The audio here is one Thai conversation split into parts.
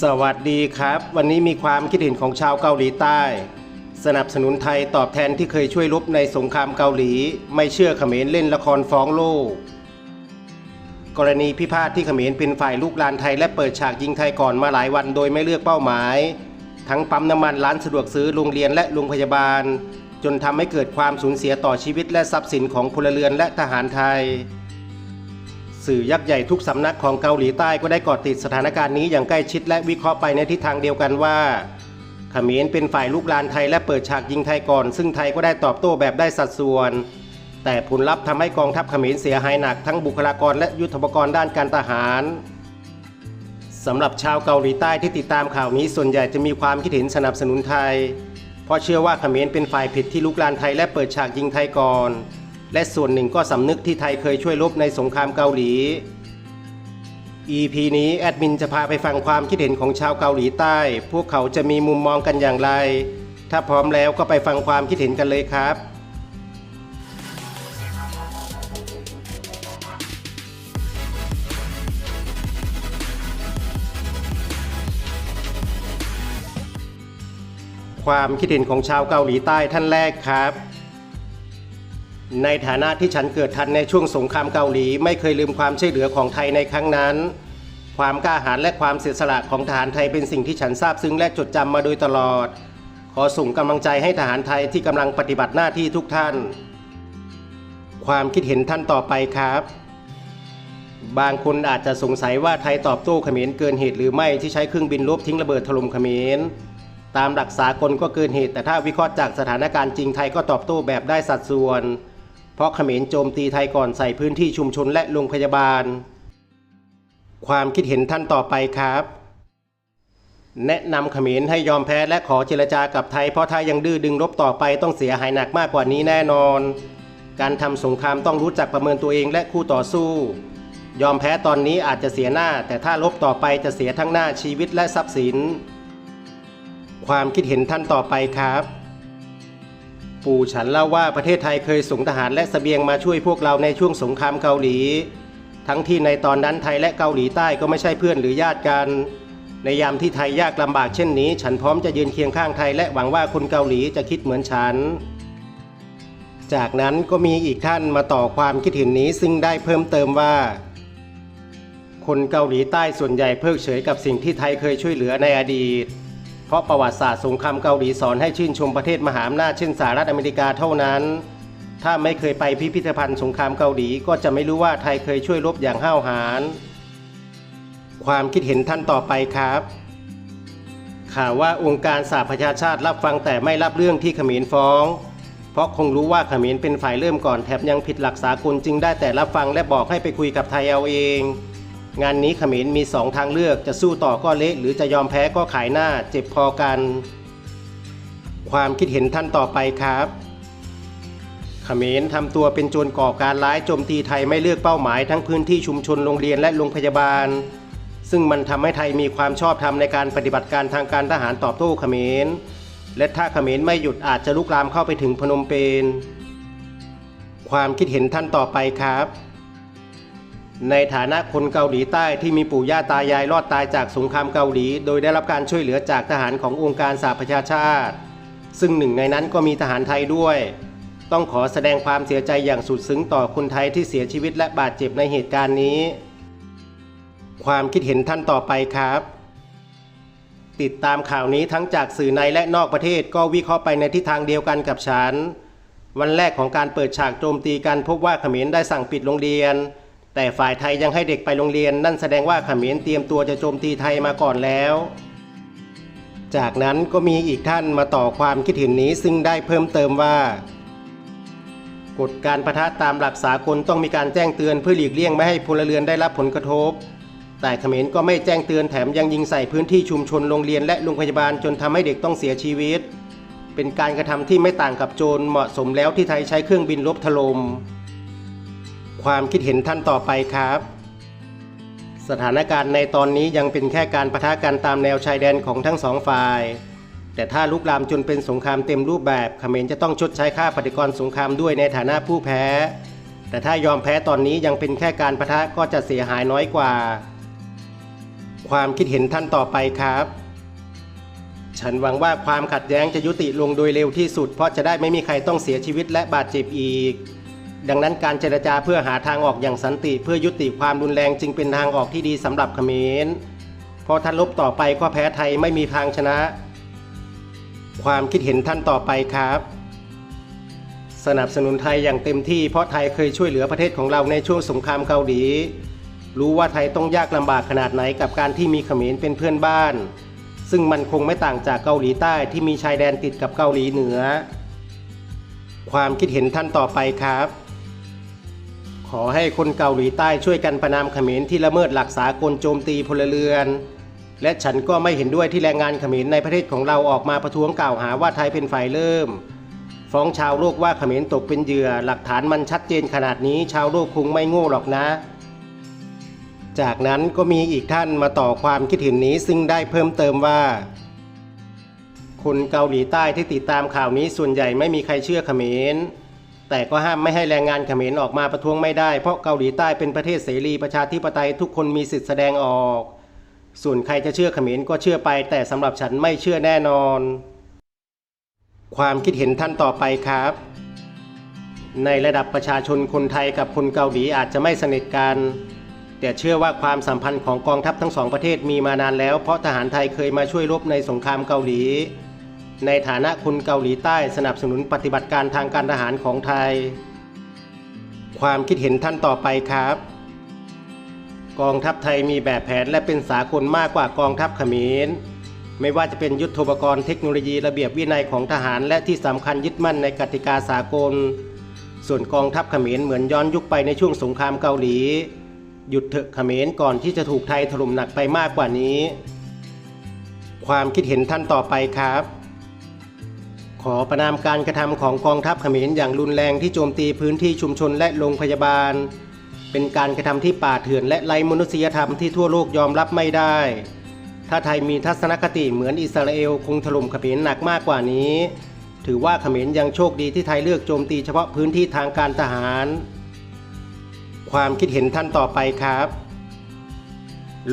สวัสดีครับ วันนี้มีความคิดเห็นของชาวเกาหลีใต้ สนับสนุนไทยตอบแทนที่เคยช่วยรบในสงครามเกาหลี ไม่เชื่อเขมรเล่นละครฟ้องโลก กรณีพิพาทที่เขมรเป็นฝ่ายลูกลานไทยและเปิดฉากยิงไทยก่อนมาหลายวันโดยไม่เลือกเป้าหมาย ทั้งปั๊มน้ำมันร้านสะดวกซื้อโรงเรียนและโรงพยาบาล จนทำให้เกิดความสูญเสียต่อชีวิตและทรัพย์สินของพลเรือนและทหารไทย สื่อยักษ์ใหญ่ทุกสำนักของเกาหลีใต้ก็ได้เกาะติดสถานการณ์นี้อย่างใกล้ชิดและวิเคราะห์ไปในทิศทางเดียวกันว่าเขมรเป็นฝ่ายลุกลานไทยและเปิดฉากยิงไทยก่อน ซึ่งไทยก็ได้ตอบโต้แบบได้สัดส่วน แต่ผลลัพธ์ทำให้กองทัพเขมรเสียหายหนักทั้งบุคลากรและยุทธปกรณ์ด้านการทหารสำหรับชาวเกาหลีใต้ที่ติดตามข่าวนี้ส่วนใหญ่จะมีความคิดเห็นสนับสนุนไทย เพราะเชื่อว่าเขมรเป็นฝ่ายผิดที่ลุกลานไทยและเปิดฉากยิงไทยก่อน และส่วนหนึ่งก็สำนึกที่ไทยเคยช่วยรบในสงครามเกาหลี EP นี้แอดมินจะพาไปฟังความคิดเห็นของชาวเกาหลีใต้ พวกเขาจะมีมุมมองกันอย่างไร ถ้าพร้อมแล้วก็ไปฟังความคิดเห็นกันเลยครับ ความคิดเห็นของชาวเกาหลีใต้ท่านแรกครับ ในฐานะที่ฉันเกิดทันในช่วงสงครามเกาหลี ไม่เคยลืมความช่วยเหลือของไทยในครั้งนั้น ความกล้าหาญและความเสียสละของทหารไทยเป็นสิ่งที่ฉันซาบซึ้งและจดจำมาโดยตลอด ขอส่งกำลังใจให้ทหารไทยที่กำลังปฏิบัติหน้าที่ทุกท่าน ความคิดเห็นท่านต่อไปครับ บางคนอาจจะสงสัยว่าไทยตอบโต้เขมรเกินเหตุหรือไม่ที่ใช้เครื่องบินลบทิ้งระเบิดถล่มเขมรตามหลักสากลก็เกินเหตุ แต่ถ้าวิเคราะห์จากสถานการณ์จริงไทยก็ตอบโต้แบบได้สัดส่วน เพราะเขมรโจมตีไทยก่อนใส่พื้นที่ชุมชนและโรงพยาบาล ความคิดเห็นท่านต่อไปครับ แนะนำเขมรให้ยอมแพ้และขอเจรจากับไทยเพราะถ้ายังดื้อดึงรบต่อไปต้องเสียหายหนักมากกว่านี้แน่นอน การทำสงครามต้องรู้จักประเมินตัวเองและคู่ต่อสู้ ยอมแพ้ตอนนี้อาจจะเสียหน้า แต่ถ้าลบต่อไปจะเสียทั้งหน้าชีวิตและทรัพย์สิน ความคิดเห็นท่านต่อไปครับ ปู่ฉันเล่าว่าประเทศไทยเคยส่งทหารและเสบียงมาช่วยพวกเราในช่วงสงครามเกาหลี ทั้งที่ในตอนนั้นไทยและเกาหลีใต้ก็ไม่ใช่เพื่อนหรือญาติกัน ในยามที่ไทยยากลำบากเช่นนี้ ฉันพร้อมจะยืนเคียงข้างไทยและหวังว่าคนเกาหลีจะคิดเหมือนฉัน จากนั้นก็มีอีกท่านมาต่อความคิดเห็นนี้ซึ่งได้เพิ่มเติมว่า คนเกาหลีใต้ส่วนใหญ่เพิกเฉยกับสิ่งที่ไทยเคยช่วยเหลือในอดีต ราะประวัติศาสตร์สงครามเกาหลีสอนให้ชื่นชมประเทศมหาอำนาจเช่นสหรัฐอเมริกาเท่านั้น ถ้าไม่เคยไปพิพิธภัณฑ์สงครามเกาหลีก็จะไม่รู้ว่าไทยเคยช่วยรบอย่างห้าวหาญความคิดเห็นท่านต่อไปครับ ข่าวว่าองค์การสหประชาชาติรับฟังแต่ไม่รับเรื่องที่เขมรฟ้อง เพราะคงรู้ว่าเขมรเป็นฝ่ายเริ่มก่อนแถบยังผิดหลักสากลจึงได้แต่รับฟังและบอกให้ไปคุยกับไทยเอาเอง งานนี้เขมรมีสองทางเลือกจะสู้ต่อก็เละ หรือจะยอมแพ้ก็ขายหน้าเจ็บพอกัน ความคิดเห็นท่านต่อไปครับเขมรทำตัวเป็นโจรก่อการร้ายโจมตีไทยไม่เลือกเป้าหมายทั้งพื้นที่ชุมชนโรงเรียนและโรงพยาบาล ซึ่งมันทำให้ไทยมีความชอบธรรมในการปฏิบัติการทางการทหารตอบโต้เขมรและถ้าเขมรไม่หยุดอาจจะลุกลามเข้าไปถึงพนมเปญความคิดเห็นท่านต่อไปครับ ในฐานะคนเกาหลีใต้ที่มีปู่ย่าตายายรอดตายจากสงครามเกาหลี โดยได้รับการช่วยเหลือจากทหารขององค์การสหประชาชาติ ซึ่งหนึ่งในนั้นก็มีทหารไทยด้วย ต้องขอแสดงความเสียใจอย่างสุดซึ้งต่อคนไทยที่เสียชีวิตและบาดเจ็บในเหตุการณ์นี้ ความคิดเห็นท่านต่อไปครับ ติดตามข่าวนี้ทั้งจากสื่อในและนอกประเทศก็วิเคราะห์ไปในทิศทางเดียวกันกับฉัน วันแรกของการเปิดฉากโจมตีกันพบว่าเขมรได้สั่งปิดโรงเรียน แต่ฝ่ายไทยยังให้เด็กไปโรงเรียน นั่นแสดงว่าเขมรเตรียมตัวจะโจมตีไทยมาก่อนแล้ว จากนั้นก็มีอีกท่านมาต่อความคิดเห็นนี้ซึ่งได้เพิ่มเติมว่ากฎการประทะตามหลักสากลต้องมีการแจ้งเตือนเพื่อหลีกเลี่ยงไม่ให้พลเรือนได้รับผลกระทบ แต่เขมรก็ไม่แจ้งเตือนแถมยังยิงใส่พื้นที่ชุมชนโรงเรียนและโรงพยาบาลจนทำให้เด็กต้องเสียชีวิต เป็นการกระทำที่ไม่ต่างกับโจรเหมาะสมแล้วที่ไทยใช้เครื่องบินลบถลม่ม ความคิดเห็นท่านต่อไปครับ สถานการณ์ในตอนนี้ยังเป็นแค่การประทะกันตามแนวชายแดนของทั้งสองฝ่าย แต่ถ้าลุกลามจนเป็นสงครามเต็มรูปแบบเขมรจะต้องชดใช้ค่าปฏิกรสงครามด้วยในฐานะผู้แพ้ แต่ถ้ายอมแพ้ตอนนี้ยังเป็นแค่การประทะก็จะเสียหายน้อยกว่า ความคิดเห็นท่านต่อไปครับฉันหวังว่าความขัดแย้งจะยุติลงโดยเร็วที่สุด เพราะจะได้ไม่มีใครต้องเสียชีวิตและบาดเจ็บอีก ดังนั้นการเจรจาเพื่อหาทางออกอย่างสันติ เพื่อยุติความรุนแรงจึงเป็นทางออกที่ดีสำหรับเขมรเพราะถ้าลบต่อไปก็แพ้ไทยไม่มีทางชนะ ความคิดเห็นท่านต่อไปครับ สนับสนุนไทยอย่างเต็มที่เพราะไทยเคยช่วยเหลือประเทศของเราในช่วงสงครามเกาหลี รู้ว่าไทยต้องยากลำบากขนาดไหนกับการที่มีเขมรเป็นเพื่อนบ้าน ซึ่งมันคงไม่ต่างจากเกาหลีใต้ที่มีชายแดนติดกับเกาหลีเหนือ ความคิดเห็นท่านต่อไปครับ ขอให้คนเกาหลีใต้ช่วยกันประนามเขมรที่ละเมิดหลักสากลโจมตีพลเรือน และฉันก็ไม่เห็นด้วยที่แรงงานเขมรในประเทศของเราออกมาประท้วงกล่าวหาว่าไทยเป็นฝ่ายเริ่ม ฟ้องชาวโลกว่าเขมรตกเป็นเหยื่อ หลักฐานมันชัดเจนขนาดนี้ชาวโลกคงไม่โง่หรอกนะ จากนั้นก็มีอีกท่านมาต่อความคิดเห็นนี้ซึ่งได้เพิ่มเติมว่าคนเกาหลีใต้ที่ติดตามข่าวนี้ส่วนใหญ่ไม่มีใครเชื่อเขมร แต่ก็ห้ามไม่ให้แรงงานเขมรออกมาประท้วงไม่ได้ เพราะเกาหลีใต้เป็นประเทศเสรีประชาธิปไตยทุกคนมีสิทธิแสดงออก ส่วนใครจะเชื่อเขมรก็เชื่อไป แต่สำหรับฉันไม่เชื่อแน่นอน ความคิดเห็นท่านต่อไปครับ ในระดับประชาชนคนไทยกับคนเกาหลีอาจจะไม่สนิทกันแต่เชื่อว่าความสัมพันธ์ของกองทัพทั้งสองประเทศมีมานานแล้ว เพราะทหารไทยเคยมาช่วยรบในสงครามเกาหลี ในฐานะคนเกาหลีใต้สนับสนุนปฏิบัติการทางการทหารของไทย ความคิดเห็นท่านต่อไปครับ กองทัพไทยมีแบบแผนและเป็นสากลมากกว่ากองทัพเขมร ไม่ว่าจะเป็นยุทธปกรณ์เทคโนโลยีระเบียบวินัยของทหาร และที่สำคัญยึดมั่นในกติกาสากล ส่วนกองทัพเขมรเหมือนย้อนยุคไปในช่วงสงครามเกาหลี หยุดเถอะเขมรก่อนที่จะถูกไทยถล่มหนักไปมากกว่านี้ ความคิดเห็นท่านต่อไปครับ ขอประนามการกระทำของกองทัพเขมรอย่างรุนแรงที่โจมตีพื้นที่ชุมชนและโรงพยาบาล เป็นการกระทำที่ป่าเถื่อนและไร้มนุษยธรรมที่ทั่วโลกยอมรับไม่ได้ ถ้าไทยมีทัศนคติเหมือนอิสราเอลคงถล่มเขมรหนักมากกว่านี้ ถือว่าเขมรยังโชคดีที่ไทยเลือกโจมตีเฉพาะพื้นที่ทางการทหาร ความคิดเห็นท่านต่อไปครับ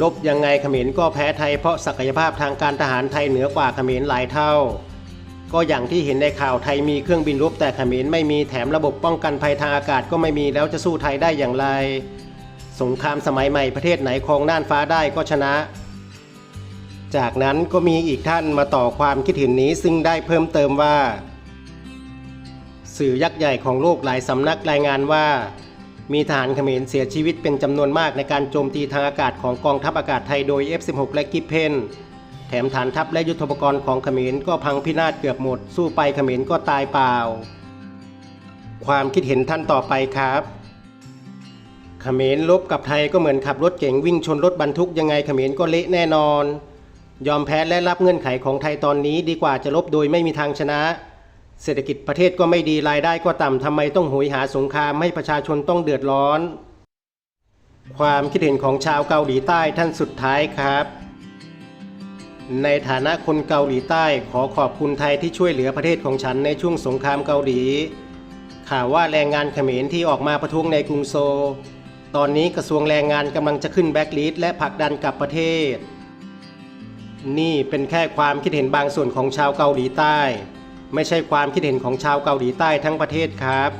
ลบยังไงเขมรก็แพ้ไทยเพราะศักยภาพทางการทหารไทยเหนือกว่าเขมรหลายเท่า ก็อย่างที่เห็นในข่าวไทยมีเครื่องบินรบแต่เขมรไม่มีแถมระบบป้องกันภัยทางอากาศก็ไม่มีแล้วจะสู้ไทยได้อย่างไร สงครามสมัยใหม่ประเทศไหนครองน่านฟ้าได้ก็ชนะ จากนั้นก็มีอีกท่านมาต่อความคิดเห็นนี้ซึ่งได้เพิ่มเติมว่า สื่อยักษ์ใหญ่ของโลกหลายสำนักรายงานว่า มีทหารเขมรเสียชีวิตเป็นจำนวนมากในการโจมตีทางอากาศของกองทัพอากาศไทยโดย F-16 และกิฟเพน แถมฐานทัพและยุทธปกรณ์ของเขมรก็พังพินาศเกือบหมด สู้ไปเขมรก็ตายเปล่า ความคิดเห็นท่านต่อไปครับเขมรลบกับไทยก็เหมือนขับรถเก๋งวิ่งชนรถบรรทุกยังไงเขมรก็เละแน่นอน ยอมแพ้และรับเงื่อนไขของไทยตอนนี้ดีกว่าจะลบโดยไม่มีทางชนะ เศรษฐกิจประเทศก็ไม่ดีรายได้ก็ต่ำทำไมต้องโหยหาสงครามให้ประชาชนต้องเดือดร้อน ความคิดเห็นของชาวเกาหลีใต้ท่านสุดท้ายครับ ในฐานะคนเกาหลีใต้ขอขอบคุณไทยที่ช่วยเหลือประเทศของฉันในช่วงสงครามเกาหลี ข่าวว่าแรงงานเขมรที่ออกมาประท้วงในกรุงโซลตอนนี้กระทรวงแรงงานกำลังจะขึ้นแบ็กลิสต์และผลักดันกลับประเทศ นี่เป็นแค่ความคิดเห็นบางส่วนของชาวเกาหลีใต้ ไม่ใช่ความคิดเห็นของชาวเกาหลีใต้ทั้งประเทศครับ